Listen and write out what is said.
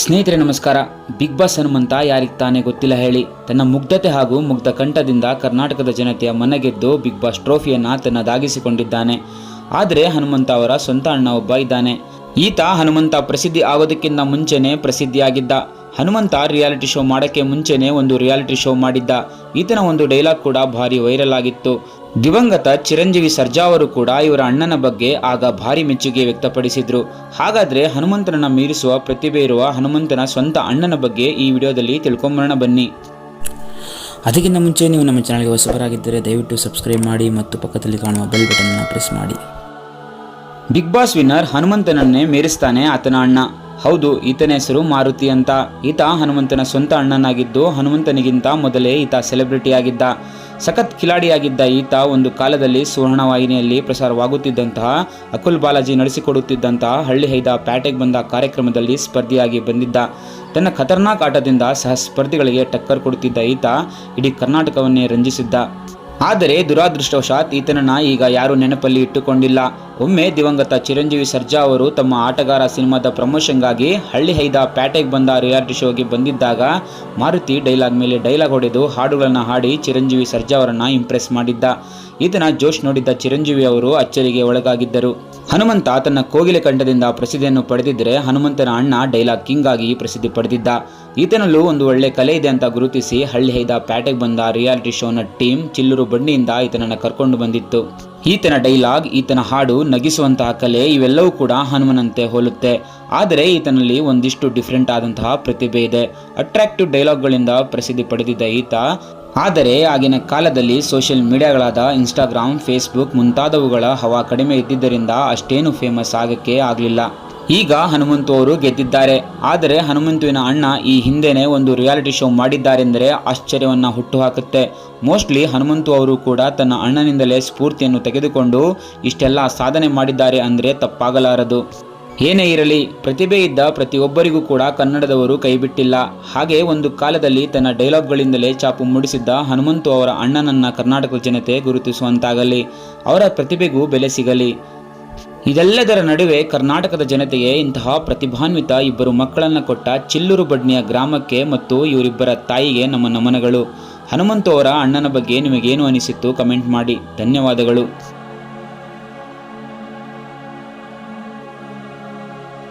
ಸ್ನೇಹಿತರೆ, ನಮಸ್ಕಾರ. Big boss Hanumantha ಯಾರಿಗೆ ತಾನೇ ಗೊತ್ತಿಲ್ಲ ಹೇಳಿ. ತನ್ನ ಮುಗ್ಧತೆ ಹಾಗೂ ಮುಗ್ಧ ಕಂಠದಿಂದ ಕರ್ನಾಟಕದ ಜನತೆಯ ಮನಗೆದ್ದು ಬಿಗ್ ಬಾಸ್ ಟ್ರೋಫಿಯನ್ನು ತನ್ನದಾಗಿಸಿಕೊಂಡಿದ್ದಾನೆ ಆದರೆ ಹನುಮಂತ ಅವರ ಸ್ವಂತ ಅಣ್ಣ ಒಬ್ಬ ಇದ್ದಾನೆ. ಈತ ಹನುಮಂತ ಪ್ರಸಿದ್ಧಿ ಆಗೋದಕ್ಕಿಂತ ಮುಂಚೆನೆ ಪ್ರಸಿದ್ಧಿಯಾಗಿದ್ದ. ಹನುಮಂತ ರಿಯಾಲಿಟಿ ಶೋ ಮಾಡೋಕ್ಕೆ ಮುಂಚೆನೆ ಒಂದು ರಿಯಾಲಿಟಿ ಶೋ ಮಾಡಿದ್ದ. ಈತನ ಒಂದು ಡೈಲಾಗ್ ಕೂಡ ಭಾರಿ ವೈರಲ್ ಆಗಿತ್ತು. ದಿವಂಗತ ಚಿರಂಜೀವಿ ಸರ್ಜಾ ಅವರು ಕೂಡ ಇವರ ಅಣ್ಣನ ಬಗ್ಗೆ ಆಗ ಭಾರಿ ಮೆಚ್ಚುಗೆ ವ್ಯಕ್ತಪಡಿಸಿದ್ರು. ಹಾಗಾದ್ರೆ ಹನುಮಂತನನ್ನ ಮೀರಿಸುವ ಪ್ರತಿಭೆ ಇರುವ ಹನುಮಂತನ ಸ್ವಂತ ಅಣ್ಣನ ಬಗ್ಗೆ ಈ ವಿಡಿಯೋದಲ್ಲಿ ತಿಳ್ಕೊಂಬರೋಣ ಬನ್ನಿ. ಅದಕ್ಕಿಂತ ಮುಂಚೆ ನೀವು ನಮ್ಮ ಚಾನಲ್ಗೆ ಹೊಸಬರಾಗಿದ್ದರೆ ದಯವಿಟ್ಟು ಸಬ್ಸ್ಕ್ರೈಬ್ ಮಾಡಿ ಮತ್ತು ಪಕ್ಕದಲ್ಲಿ ಕಾಣುವ ಬೆಲ್ ಬಟನ್ ಪ್ರೆಸ್ ಮಾಡಿ. ಬಿಗ್ ಬಾಸ್ ವಿನ್ನರ್ ಹನುಮಂತನನ್ನೇ ಮೀರಿಸ್ತಾನೆ ಆತನ ಅಣ್ಣ. ಹೌದು ಈತನ ಹೆಸರು ಮಾರುತಿ ಅಂತ. ಈತ ಹನುಮಂತನ ಸ್ವಂತ ಅಣ್ಣನಾಗಿದ್ದು ಹನುಮಂತನಿಗಿಂತ ಮೊದಲೇ ಈತ ಸೆಲೆಬ್ರಿಟಿ ಆಗಿದ್ದ. ಸಖತ್ ಖಿಲಾಡಿಯಾಗಿದ್ದ ಈತ ಒಂದು ಕಾಲದಲ್ಲಿ ಸುವರ್ಣವಾಹಿನಿಯಲ್ಲಿ ಪ್ರಸಾರವಾಗುತ್ತಿದ್ದಂತಹ ಅಕುಲ್ ಬಾಲಾಜಿ ನಡೆಸಿಕೊಡುತ್ತಿದ್ದಂತಹ ಹಳ್ಳಿ ಹೈದ ಪ್ಯಾಟೆಗೆ ಬಂದ ಕಾರ್ಯಕ್ರಮದಲ್ಲಿ ಸ್ಪರ್ಧಿಯಾಗಿ ಬಂದಿದ್ದ. ತನ್ನ ಖತರ್ನಾಕ್ ಆಟದಿಂದ ಸಹ ಸ್ಪರ್ಧಿಗಳಿಗೆ ಟಕ್ಕರ್ ಕೊಡುತ್ತಿದ್ದ ಈತ ಇಡೀ ಕರ್ನಾಟಕವನ್ನೇ ರಂಜಿಸಿದ್ದ. ಆದರೆ ದುರಾದೃಷ್ಟವಶಾತ್ ಈತನನ್ನ ಈಗ ಯಾರೂ ನೆನಪಲ್ಲಿ ಇಟ್ಟುಕೊಂಡಿಲ್ಲ. ಒಮ್ಮೆ ದಿವಂಗತ ಚಿರಂಜೀವಿ ಸರ್ಜಾ ಅವರು ತಮ್ಮ ಆಟಗಾರ ಸಿನಿಮಾದ ಪ್ರಮೋಷನ್ಗಾಗಿ ಹಳ್ಳಿ ಹೈದ ಪ್ಯಾಟೆಗೆ ಬಂದ ರಿಯಾಲಿಟಿ ಶೋಗೆ ಬಂದಿದ್ದಾಗ ಮಾರುತಿ ಡೈಲಾಗ್ ಮೇಲೆ ಡೈಲಾಗ್ ಹೊಡೆದು ಹಾಡುಗಳನ್ನು ಹಾಡಿ ಚಿರಂಜೀವಿ ಸರ್ಜಾ ಅವರನ್ನು ಇಂಪ್ರೆಸ್ ಮಾಡಿದ್ದ. ಈತನ ಜೋಶ್ ನೋಡಿದ್ದ ಚಿರಂಜೀವಿ ಅವರು ಅಚ್ಚರಿಗೆ ಒಳಗಾಗಿದ್ದರು. ಹನುಮಂತ ತನ್ನ ಕೋಗಿಲೆ ಕಂಠದಿಂದ ಪ್ರಸಿದ್ಧಿಯನ್ನು ಪಡೆದಿದ್ದರೆ ಹನುಮಂತನ ಅಣ್ಣ ಡೈಲಾಗ್ ಕಿಂಗ್ ಆಗಿ ಪ್ರಸಿದ್ಧಿ ಪಡೆದಿದ್ದ. ಈತನಲ್ಲೂ ಒಂದು ಒಳ್ಳೆ ಕಲೆ ಇದೆ ಅಂತ ಗುರುತಿಸಿ ಹಳ್ಳಿ ಹೈದ ಪ್ಯಾಟೆಗೆ ಬಂದ ರಿಯಾಲಿಟಿ ಶೋನ ಟೀಮ್ ಚಿಲ್ಲೂರು ಬಂಡಿಯಿಂದ ಈತನನ್ನು ಕರ್ಕೊಂಡು ಬಂದಿತ್ತು. ಈತನ ಡೈಲಾಗ್, ಈತನ ಹಾಡು ನಗಿಸುವಂತಹ ಕಲೆ ಇವೆಲ್ಲವೂ ಕೂಡ ಹನುಮನಂತೆ ಹೋಲುತ್ತೆ. ಆದರೆ ಈತನಲ್ಲಿ ಒಂದಿಷ್ಟು ಡಿಫ್ರೆಂಟ್ ಆದಂತಹ ಪ್ರತಿಭೆ ಇದೆ. ಅಟ್ರಾಕ್ಟಿವ್ ಡೈಲಾಗ್ಗಳಿಂದ ಪ್ರಸಿದ್ಧಿ ಪಡೆದಿದ್ದ ಈತ. ಆದರೆ ಆಗಿನ ಕಾಲದಲ್ಲಿ ಸೋಷಿಯಲ್ ಮೀಡಿಯಾಗಳಾದ ಇನ್ಸ್ಟಾಗ್ರಾಮ್ ಫೇಸ್ಬುಕ್ ಮುಂತಾದವುಗಳ ಹವಾ ಕಡಿಮೆ ಇದ್ದಿದ್ದರಿಂದ ಅಷ್ಟೇನು ಫೇಮಸ್ ಆಗಕ್ಕೆ ಆಗಲಿಲ್ಲ. ಈಗ ಹನುಮಂತು ಅವರು ಗೆದ್ದಿದ್ದಾರೆ. ಆದರೆ ಹನುಮಂತುವಿನ ಅಣ್ಣ ಈ ಹಿಂದೆನೇ ಒಂದು ರಿಯಾಲಿಟಿ ಶೋ ಮಾಡಿದ್ದಾರೆಂದರೆ ಆಶ್ಚರ್ಯವನ್ನು ಹುಟ್ಟುಹಾಕುತ್ತೆ. ಮೋಸ್ಟ್ಲಿ ಹನುಮಂತು ಅವರು ಕೂಡ ತನ್ನ ಅಣ್ಣನಿಂದಲೇ ಸ್ಫೂರ್ತಿಯನ್ನು ತೆಗೆದುಕೊಂಡು ಇಷ್ಟೆಲ್ಲ ಸಾಧನೆ ಮಾಡಿದ್ದಾರೆ ಅಂದರೆ ತಪ್ಪಾಗಲಾರದು. ಏನೇ ಇರಲಿ, ಪ್ರತಿಭೆ ಇದ್ದ ಪ್ರತಿಯೊಬ್ಬರಿಗೂ ಕೂಡ ಕನ್ನಡದವರು ಕೈಬಿಟ್ಟಿಲ್ಲ. ಹಾಗೆ ಒಂದು ಕಾಲದಲ್ಲಿ ತನ್ನ ಡೈಲಾಗ್ಗಳಿಂದಲೇ ಚಾಪು ಮೂಡಿಸಿದ್ದ ಹನುಮಂತು ಅವರ ಅಣ್ಣನನ್ನ ಕರ್ನಾಟಕದ ಜನತೆ ಗುರುತಿಸುವಂತಾಗಲಿ, ಅವರ ಪ್ರತಿಭೆಗೂ ಬೆಲೆ ಸಿಗಲಿ. ಇದೆಲ್ಲದರ ನಡುವೆ ಕರ್ನಾಟಕದ ಜನತೆಗೆ ಇಂತಹ ಪ್ರತಿಭಾನ್ವಿತ ಇಬ್ಬರು ಮಕ್ಕಳನ್ನು ಕೊಟ್ಟ ಚಿಲ್ಲೂರು ಬಡ್ನಿಯ ಗ್ರಾಮಕ್ಕೆ ಮತ್ತು ಇವರಿಬ್ಬರ ತಾಯಿಗೆ ನಮ್ಮ ನಮನಗಳು. ಹನುಮಂತ ಅವರ ಅಣ್ಣನ ಬಗ್ಗೆ ನಿಮಗೇನು ಅನಿಸಿತ್ತು ಕಮೆಂಟ್ ಮಾಡಿ. ಧನ್ಯವಾದಗಳು.